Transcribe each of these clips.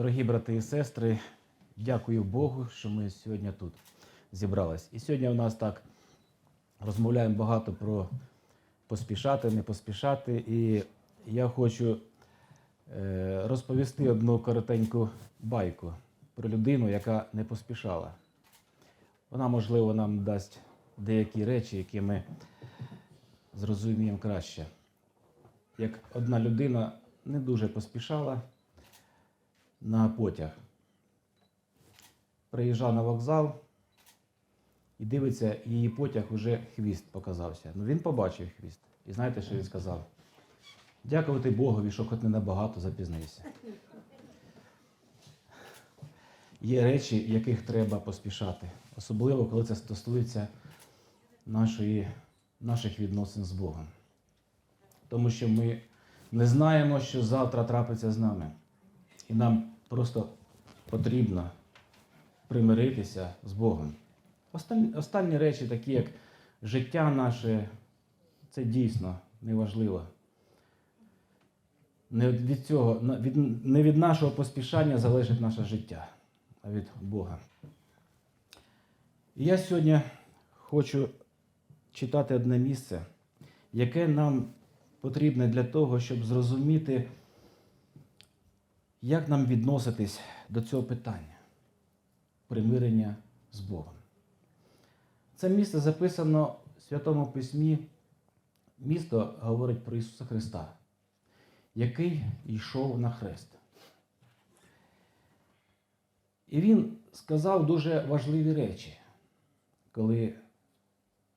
Дорогі брати і сестри, дякую Богу, що ми сьогодні тут зібрались. І сьогодні у нас так розмовляємо багато про поспішати, не поспішати. І я хочу е, розповісти одну коротеньку байку про людину, яка не поспішала. Вона, можливо, нам дасть деякі речі, які ми зрозуміємо краще. Як одна людина не дуже поспішала на потяг. Приїжджав на вокзал і дивиться, її потяг уже хвіст показався. Ну він побачив хвіст. І знаєте, що він сказав? Дякувати Богові, що хоч не набагато запізнився. Є речі, яких треба поспішати, особливо коли це стосується нашої, наших відносин з Богом. Тому що ми не знаємо, що завтра трапиться з нами. І нам просто потрібно примиритися з Богом. Останні, останні речі, такі як життя наше, це дійсно неважливо. Не від цього, від, не від нашого поспішання залежить наше життя, а від Бога. І я сьогодні хочу читати одне місце, яке нам потрібне для того, щоб зрозуміти, як нам відноситись до цього питання примирення з Богом. Це місце записано в Святому Письмі. Місто говорить про Ісуса Христа, який йшов на хрест. І Він сказав дуже важливі речі, коли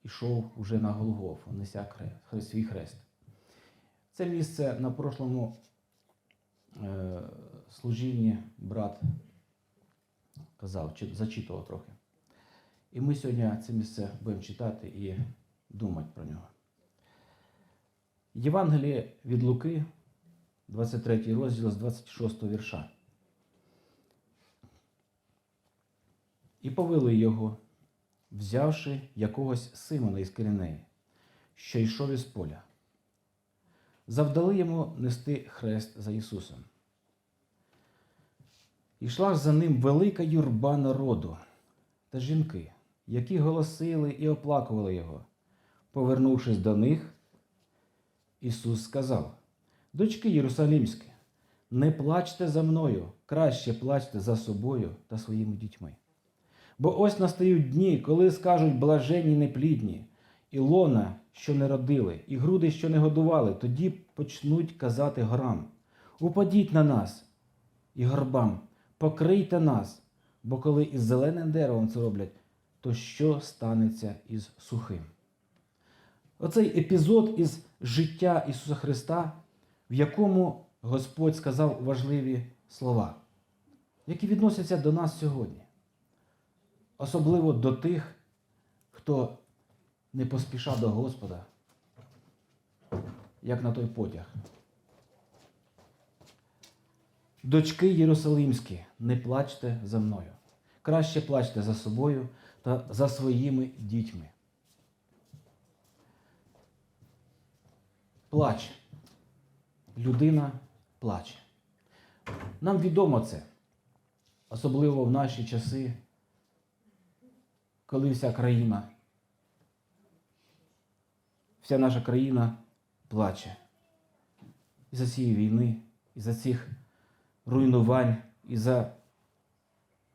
йшов уже на Голгофу, неся свій хрест. Це місце на прошлому служінні брат казав, зачитував трохи. І ми сьогодні це місце будемо читати і думати про нього. Євангеліє від Луки, 23 розділ з 26 вірша. І повели його, взявши якогось Симона із Киринеї, що йшов із поля. Завдали йому нести хрест за Ісусом. Ішла ж за ним велика юрба народу та жінки, які голосили і оплакували його. Повернувшись до них, Ісус сказав: Дочки Єрусалімські, не плачте за мною, краще плачте за собою та своїми дітьми. Бо ось настають дні, коли скажуть блаженні неплідні, і лона, що не родили, і груди, що не годували, тоді почнуть казати горам: Упадіть на нас і горбам, покрийте нас, бо коли із зеленим деревом це роблять, то що станеться із сухим? Оцей епізод із життя Ісуса Христа, в якому Господь сказав важливі слова, які відносяться до нас сьогодні. Особливо до тих, хто не поспішав до Господа, як на той потяг. Дочки Єрусалимські, не плачте за мною. Краще плачте за собою та за своїми дітьми. Плач. Людина плаче. Нам відомо це, особливо в наші часи, коли вся країна, вся наша країна плаче. І за цієї війни, і за цих руйнувань, і за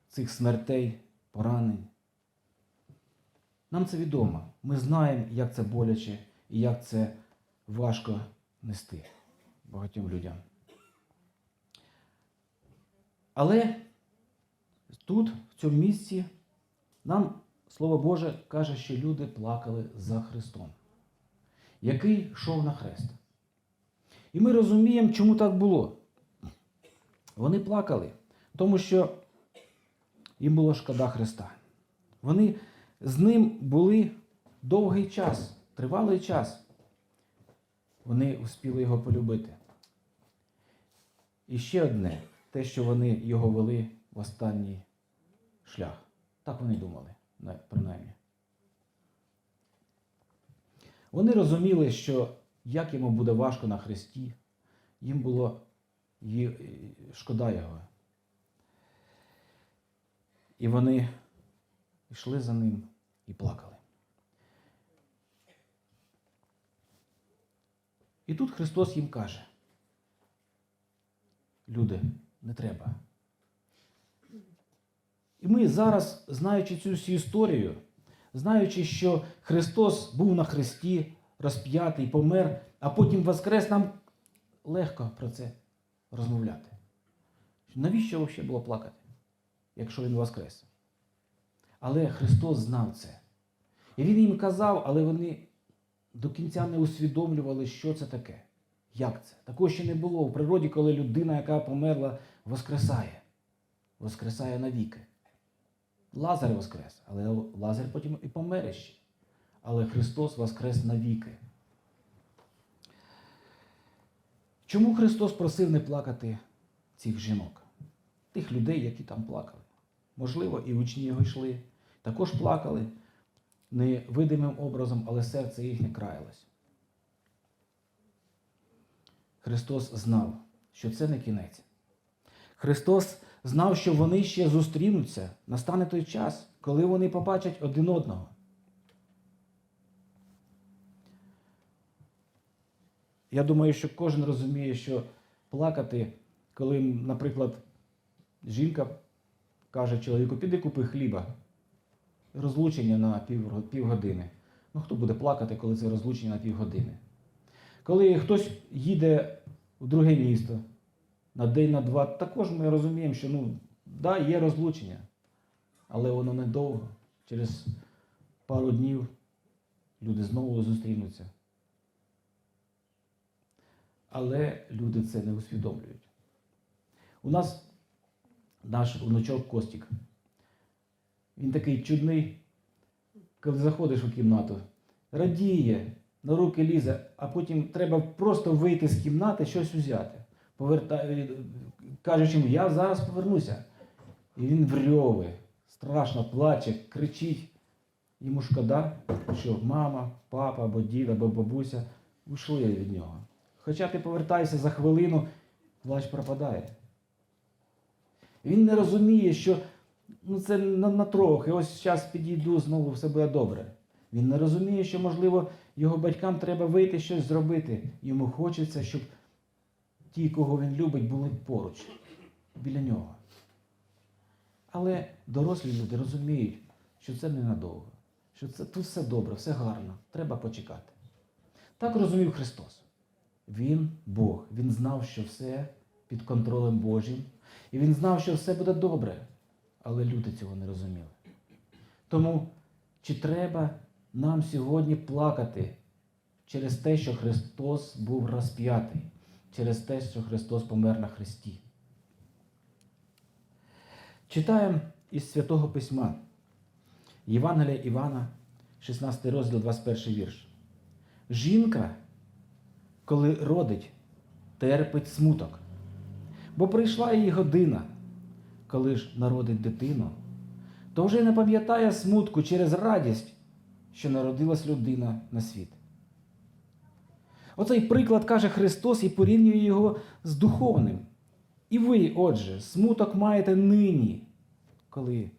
цих смертей, поранень. Нам це відомо. Ми знаємо, як це боляче і як це важко нести багатьом людям. Але тут, в цьому місці, нам Слово Боже каже, що люди плакали за Христом, який йшов на хрест. І ми розуміємо, чому так було. Вони плакали, тому що їм було шкода Христа. Вони з ним були довгий час, тривалий час. Вони успіли його полюбити. І ще одне, те, що вони його вели в останній шлях. Так вони думали, принаймні. Вони розуміли, що як йому буде важко на хресті, їм було шкода його. І вони йшли за ним і плакали. І тут Христос їм каже: люди, не треба. І ми зараз, знаючи цю всю історію, знаючи, що Христос був на Христі, розп'ятий, помер, а потім воскрес, нам легко про це розмовляти. Навіщо взагалі було плакати, якщо Він воскрес? Але Христос знав це. І Він їм казав, але вони до кінця не усвідомлювали, що це таке. Як це? Такого ще не було в природі, коли людина, яка померла, воскресає. Воскресає навіки. Лазар воскрес, але Лазар потім і помер ще. Але Христос воскрес навіки. Чому Христос просив не плакати цих жінок, тих людей, які там плакали? Можливо, і учні його йшли, також плакали не видимим образом, але серце їхнє краялось. Христос знав, що це не кінець. Христос знав, що вони ще зустрінуться, настане той час, коли вони побачать один одного. Я думаю, що кожен розуміє, що плакати, коли, наприклад, жінка каже чоловіку, піди купи хліба, розлучення на пів, півгодини. Ну, хто буде плакати, коли це розлучення на півгодини? Коли хтось їде в друге місто на день, на два, також ми розуміємо, що ну, да, є розлучення, але воно недовго. Через пару днів люди знову зустрінуться. Але люди це не усвідомлюють. У нас наш внучок Костік. Він такий чудний, коли заходиш у кімнату, радіє, на руки лізе, а потім треба просто вийти з кімнати, щось взяти. Повертає, кажучи йому, я зараз повернуся. І він врьове, страшно плаче, кричить. Йому шкода, що мама, папа або дід, або бабуся ушли від нього. Хоча ти повертаєшся за хвилину, плач пропадає. Він не розуміє, що ну, це на, на трохи, ось зараз підійду, знову все буде добре. Він не розуміє, що, можливо, його батькам треба вийти щось зробити. Йому хочеться, щоб ті, кого він любить, були поруч, біля нього. Але дорослі люди розуміють, що це ненадовго, що це тут все добре, все гарно, треба почекати. Так розумів Христос. Він Бог, Він знав, що все під контролем Божим, і Він знав, що все буде добре, але люди цього не розуміли. Тому чи треба нам сьогодні плакати через те, що Христос був розп'ятий, через те, що Христос помер на Христі? Читаємо із Святого Письма Євангелія Івана, 16 розділ, 21 вірш. Жінка, коли родить, терпить смуток, бо прийшла її година, коли ж народить дитину, то вже не пам'ятає смутку через радість, що народилась людина на світ. Оцей приклад каже Христос і порівнює його з духовним. І ви, отже, смуток маєте нині, коли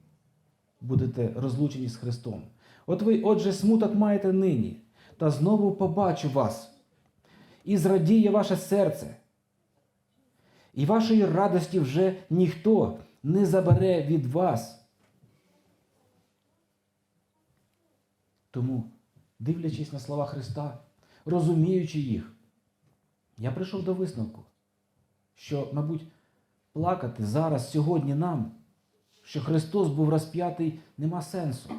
будете розлучені з Христом. От ви, отже, смуток маєте нині, та знову побачу вас, і зрадіє ваше серце. І вашої радості вже ніхто не забере від вас. Тому, дивлячись на слова Христа, розуміючи їх, я прийшов до висновку, що, мабуть, плакати зараз, сьогодні нам, що Христос був розп'ятий, нема сенсу.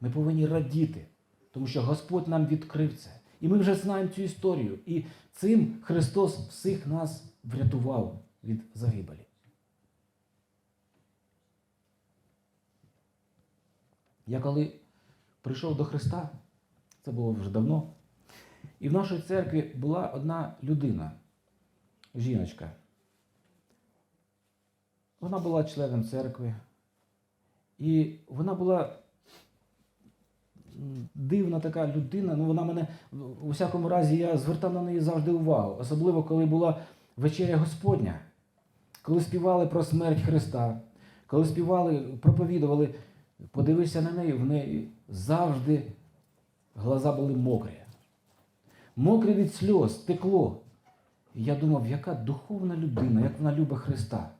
Ми повинні радіти, тому що Господь нам відкрив це. І ми вже знаємо цю історію. І цим Христос всіх нас врятував від загибелі. Я коли прийшов до Христа, це було вже давно, і в нашій церкві була одна людина, жіночка. Вона була членом церкви, і вона була дивна така людина. Ну, вона мене, у всякому разі, я звертав на неї завжди увагу. Особливо, коли була вечеря Господня, коли співали про смерть Христа, коли співали, проповідували, подивися на неї, в неї завжди глаза були мокрі. Мокрі від сльоз, текло. І я думав, яка духовна людина, як вона любить Христа.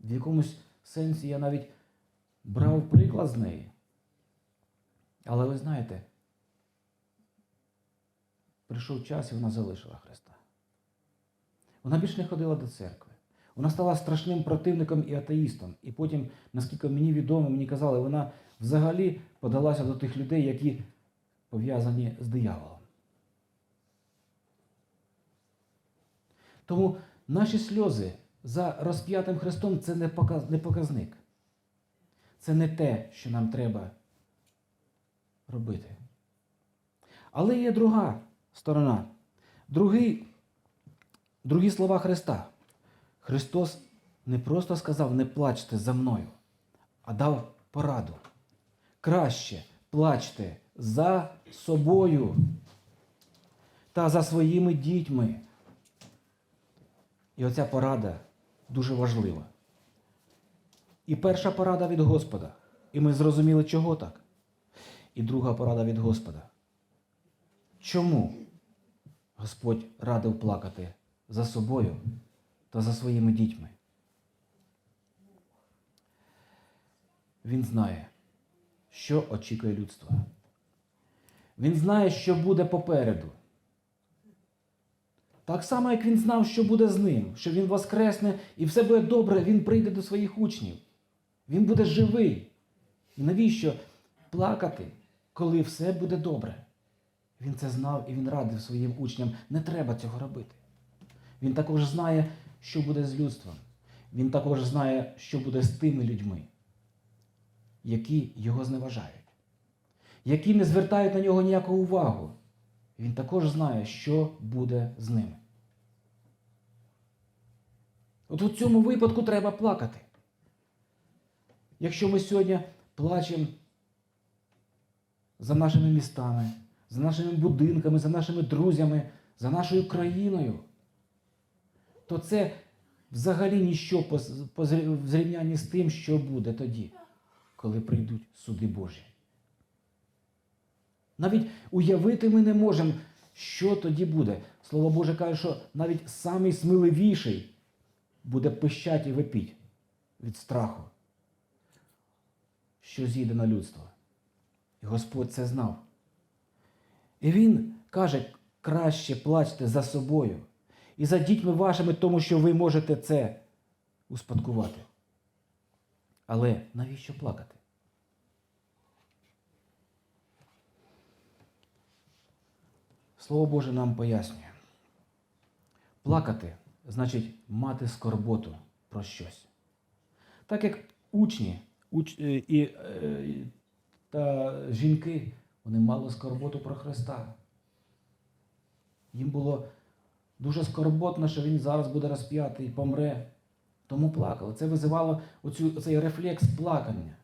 В якомусь сенсі я навіть брав приклад з неї. Але ви знаєте, прийшов час і вона залишила Христа. Вона більше не ходила до церкви. Вона стала страшним противником і атеїстом. І потім, наскільки мені відомо, мені казали, вона взагалі подалася до тих людей, які пов'язані з дияволом. Тому наші сльози за розп'ятим Христом це не показник. Це не те, що нам треба робити. Але є друга сторона. Другий, другі слова Христа. Христос не просто сказав не плачте за мною, а дав пораду. Краще плачте за собою та за своїми дітьми. І оця порада дуже важлива. І перша порада від Господа. І ми зрозуміли, чого так. І друга порада від Господа. Чому Господь радив плакати за собою та за своїми дітьми? Він знає, що очікує людство. Він знає, що буде попереду. Так само, як він знав, що буде з ним, що він воскресне і все буде добре, він прийде до своїх учнів. Він буде живий. І навіщо плакати, коли все буде добре? Він це знав і він радив своїм учням, не треба цього робити. Він також знає, що буде з людством. Він також знає, що буде з тими людьми, які його зневажають, які не звертають на нього ніяку увагу. Він також знає, що буде з ними. От у цьому випадку треба плакати. Якщо ми сьогодні плачемо за нашими містами, за нашими будинками, за нашими друзями, за нашою країною, то це взагалі зрі- в зрівнянні з тим, що буде тоді, коли прийдуть суди Божі. Навіть уявити ми не можемо, що тоді буде. Слово Боже каже, що навіть самий сміливіший буде пищать і випіть від страху, що зійде на людство. І Господь це знав. І Він каже, краще плачте за собою і за дітьми вашими, тому що ви можете це успадкувати. Але навіщо плакати? Слово Боже нам пояснює. Плакати значить мати скорботу про щось. Так як учні уч, е, і, е, та жінки, вони мали скорботу про Христа. Їм було дуже скорботно, що він зараз буде розп'ятий, помре. Тому плакали. Це визивало оцю, цей рефлекс плакання.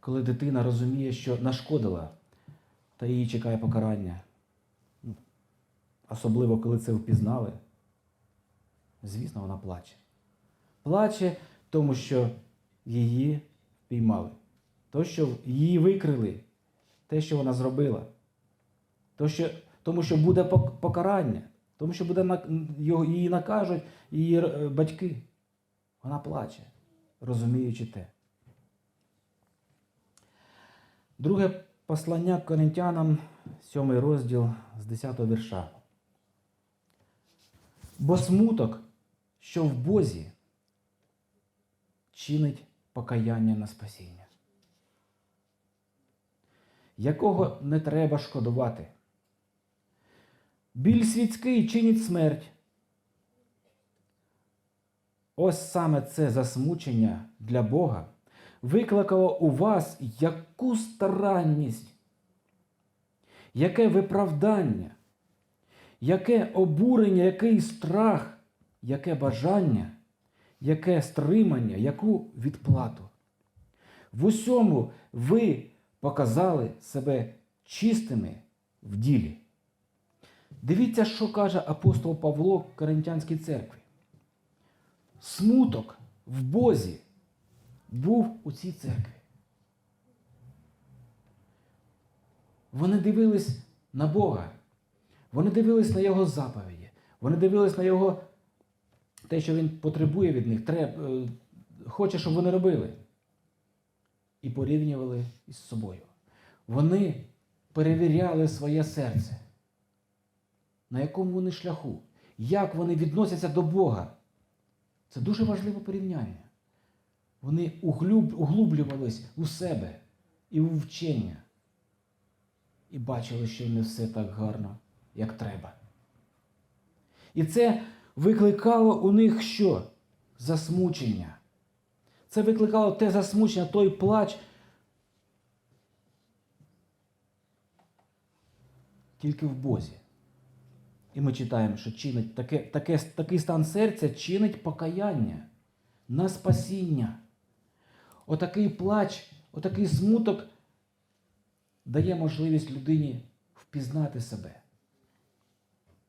Коли дитина розуміє, що нашкодила, та її чекає покарання. Ну, Особливо, коли це впізнали, звісно, вона плаче. Плаче, тому що її впіймали. То, що її викрили, те, що вона зробила. То, що, тому що буде покарання, тому що буде, її накажуть її е, батьки. Вона плаче, розуміючи те. Друге послання Коринтянам, 7 розділ з 10 вірша. Бо смуток, що в Бозі, чинить покаяння на спасіння, якого не треба шкодувати. Біль світський чинить смерть. Ось саме це засмучення для Бога викликало у вас яку старанність, яке виправдання, яке обурення, який страх, яке бажання, яке стримання, яку відплату. В усьому ви показали себе чистими в ділі. Дивіться, що каже апостол Павло Коринтянській церкві. смуток в Бозі був у цій церкві. Вони дивились на Бога, вони дивились на Його заповіді, вони дивились на Його те, що Він потребує від них, треб, е, хоче, щоб вони робили. І порівнювали із собою. Вони перевіряли своє серце, на якому вони шляху, як вони відносяться до Бога. Це дуже важливе порівняння. Вони углуб, углублювались у себе і у вчення. І бачили, що не все так гарно, як треба. І це викликало у них що? Засмучення. Це викликало те засмучення, той плач. Тільки в Бозі. І ми читаємо, що чинить таке, таке, такий стан серця чинить покаяння на спасіння. Отакий плач, отакий смуток дає можливість людині впізнати себе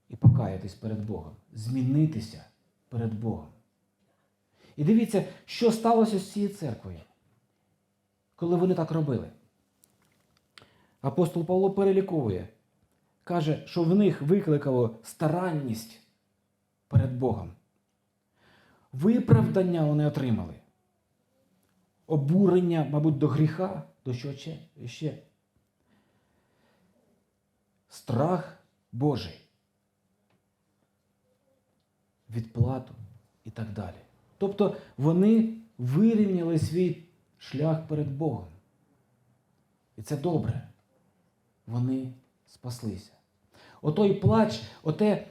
і покаятись перед Богом, змінитися перед Богом. І дивіться, що сталося з цією церквою, коли вони так робили. Апостол Павло переліковує, каже, що в них викликало старанність перед Богом. Виправдання вони отримали. Обурення, мабуть, до гріха, до що ще? Страх Божий. Відплату і так далі. Тобто вони вирівняли свій шлях перед Богом. І це добре. Вони спаслися. Отой плач, оте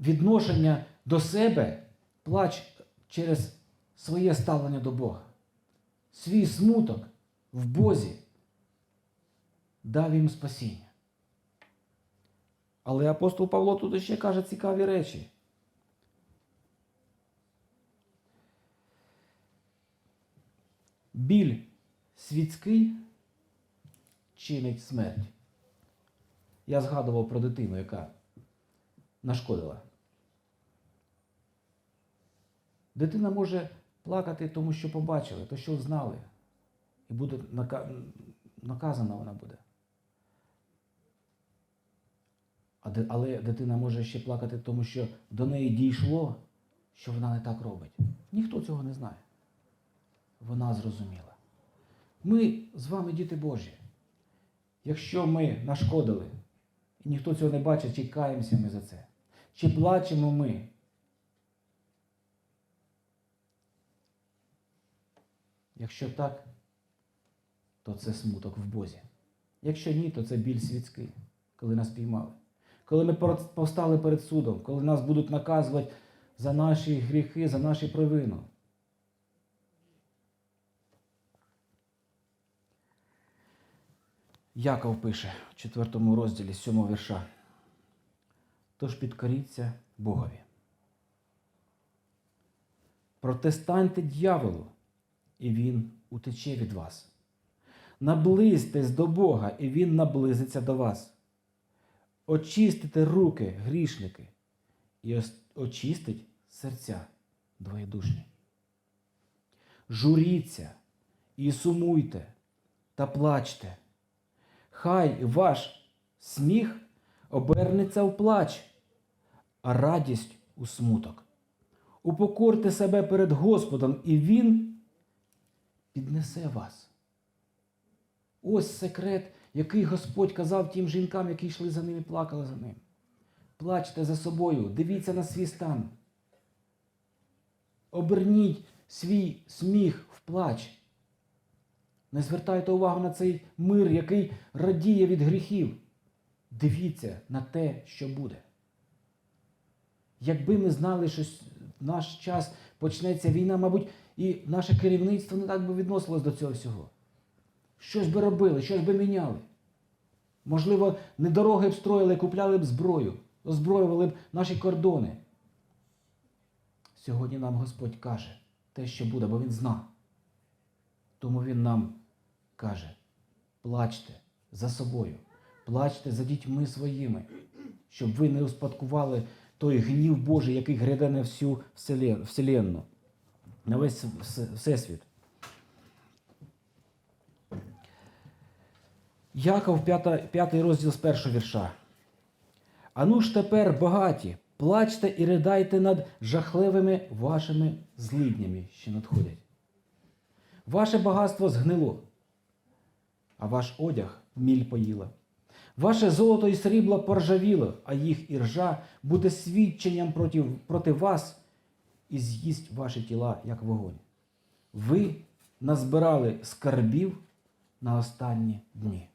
відношення до себе, плач через своє ставлення до Бога. Свій смуток в Бозі дав їм спасіння. Але апостол Павло тут ще каже цікаві речі. Біль світський чинить смерть. Я згадував про дитину, яка нашкодила. Дитина може плакати, тому що побачили, то що знали. І буде наказана вона буде. Але дитина може ще плакати, тому що до неї дійшло, що вона не так робить. Ніхто цього не знає. Вона зрозуміла. Ми з вами діти Божі. Якщо ми нашкодили, і ніхто цього не бачить, чи каємося ми за це, чи плачемо ми. Якщо так, то це смуток в Бозі. Якщо ні, то це біль світський, коли нас піймали. Коли ми повстали перед судом, коли нас будуть наказувати за наші гріхи, за наші провину. Яков пише в 4 розділі 7 вірша. Тож підкоріться Богові. Протестаньте дьяволу, і він утече від вас. Наблизьтесь до Бога, і Він наблизиться до вас. Очистите руки, грішники, і очистить серця двоєдушні. Журіться і сумуйте та плачте. Хай ваш сміх обернеться в плач, а радість у смуток. Упокорте себе перед Господом, і Він піднесе вас. Ось секрет, який Господь казав тим жінкам, які йшли за ним і плакали за ним. Плачте за собою, дивіться на свій стан. Оберніть свій сміх в плач. Не звертайте увагу на цей мир, який радіє від гріхів. Дивіться на те, що буде. Якби ми знали, що в наш час почнеться війна, мабуть, і наше керівництво не так би відносилось до цього всього. Щось би робили, щось би міняли. Можливо, не дороги б строїли, купляли б зброю, озброювали б наші кордони. Сьогодні нам Господь каже те, що буде, бо Він зна. Тому Він нам каже: плачте за собою, плачте за дітьми своїми, щоб ви не успадкували той гнів Божий, який гряде на всю вселен- вселенну, на весь всесвіт. Яков, 5 розділ з першого вірша. Ану ж тепер багаті, плачте і ридайте над жахливими вашими злиднями, що надходять. Ваше багатство згнило, а ваш одяг міль поїла. Ваше золото і срібло поржавіло, а їх іржа буде свідченням проти, проти вас і з'їсть ваші тіла, як вогонь. Ви назбирали скарбів на останні дні.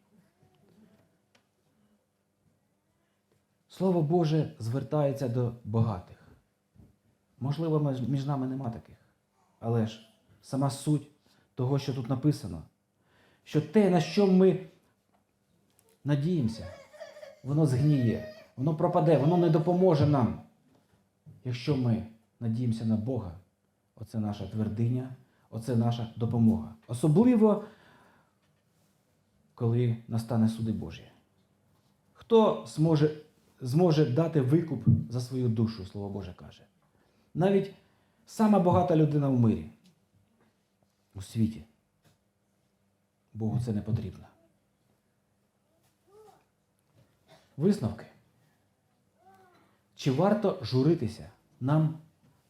Слово Боже звертається до багатих. Можливо, між- нами нема таких. Але ж сама суть того, що тут написано, що те, на що ми надіємося, воно згніє, воно пропаде, воно не допоможе нам. Якщо ми надіємося на Бога, оце наша твердиня, оце наша допомога. Особливо, коли настане суди Божі. Хто зможе, зможе дати викуп за свою душу, Слово Боже каже. Навіть сама багата людина в мирі, у світі. Богу це не потрібно. Висновки. Чи варто журитися нам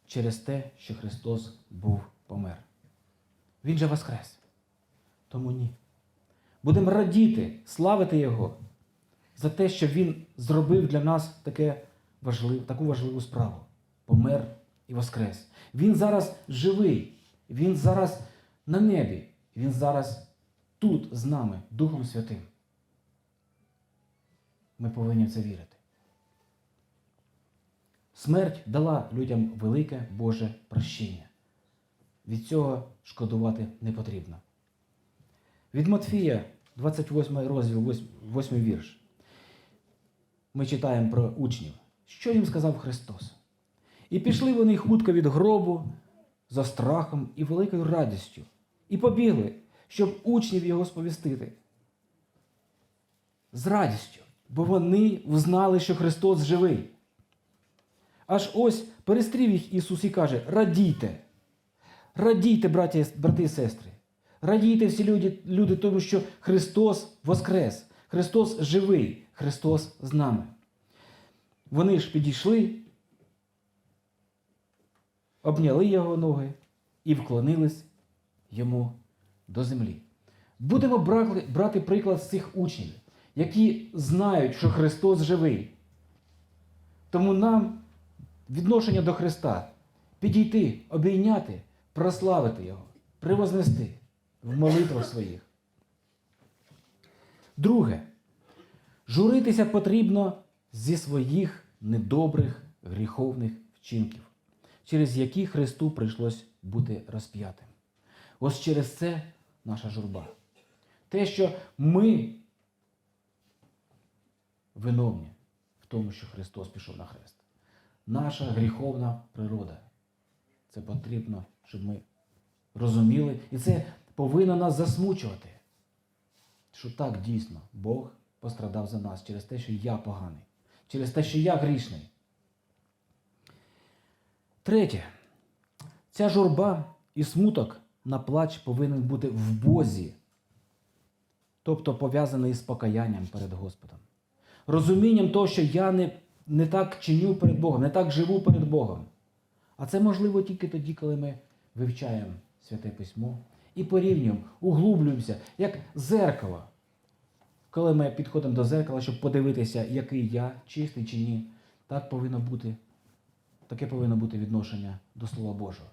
через те, що Христос був помер? Він же воскрес. Тому ні. Будемо радіти, славити Його за те, що Він зробив для нас таке важлив, таку важливу справу. Помер і воскрес. Він зараз живий, Він зараз на небі, Він зараз тут з нами, Духом Святим. Ми повинні в це вірити. Смерть дала людям велике Боже прощення. Від цього шкодувати не потрібно. Від Матфія, 28 розділ, 8 вірш. Ми читаємо про учнів. Що їм сказав Христос? І пішли вони хутко від гробу за страхом і великою радістю, і побігли, щоб учнів його сповістити. З радістю, бо вони взнали, що Христос живий. Аж ось перестрів їх Ісус і каже: Радійте, радійте, браті, брати і сестри, радійте всі люди, люди, тому що Христос воскрес, Христос живий, Христос з нами. Вони ж підійшли, обняли його ноги і вклонились йому до землі. Будемо брати, приклад з цих учнів, які знають, що Христос живий. Тому нам відношення до Христа підійти, обійняти, прославити Його, привознести в молитвах своїх. Друге, журитися потрібно зі своїх недобрих гріховних вчинків, через які Христу прийшлось бути розп'ятим. Ось через це наша журба. Те, що ми виновні в тому, що Христос пішов на хрест. Наша гріховна природа. Це потрібно, щоб ми розуміли. І це повинно нас засмучувати. Що так дійсно Бог пострадав за нас через те, що я поганий, через те, що я грішний. Третє. Ця журба і смуток на плач повинен бути в Бозі, тобто пов'язаний з покаянням перед Господом. Розумінням того, що я не, не так чиню перед Богом, не так живу перед Богом. А це можливо тільки тоді, коли ми вивчаємо Святе Письмо і порівнюємо, углублюємося, як зеркало. Коли ми підходимо до зеркала, щоб подивитися, який я, чистий чи ні, так повинно бути, таке повинно бути відношення до Слова Божого.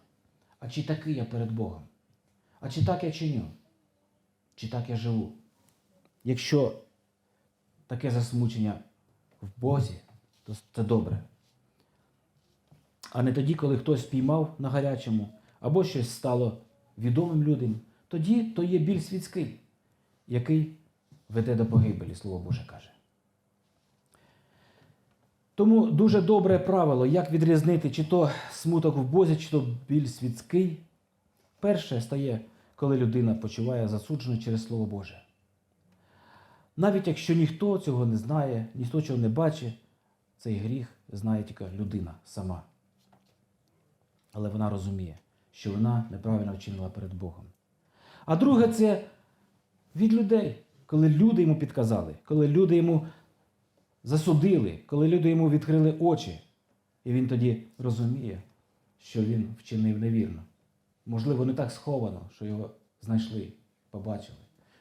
А чи такий я перед Богом? А чи так я чиню? Чи так я живу? Якщо таке засмучення в Бозі, то це добре. А не тоді, коли хтось спіймав на гарячому, або щось стало відомим людям, тоді то є біль світський, який веде до погибелі, Слово Боже каже. Тому дуже добре правило, як відрізнити, чи то смуток в Бозі, чи то біль світський. Перше стає, коли людина почуває засуджено через Слово Боже. Навіть якщо ніхто цього не знає, ніхто цього не бачить, цей гріх знає тільки людина сама. Але вона розуміє, що вона неправильно вчинила перед Богом. А друге це від людей, коли люди йому підказали, коли люди йому засудили, коли люди йому відкрили очі, і він тоді розуміє, що він вчинив невірно. Можливо, не так сховано, що його знайшли, побачили.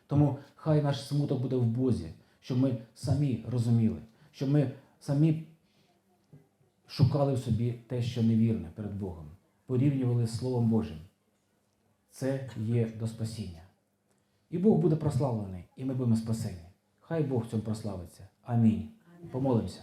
Тому хай наш смуток буде в Бозі, щоб ми самі розуміли, щоб ми самі шукали в собі те, що невірне перед Богом, порівнювали з Словом Божим. Це є до спасіння. І Бог буде прославлений, і ми будемо спасені. Хай Бог в цьому прославиться. Амінь. Помолимося.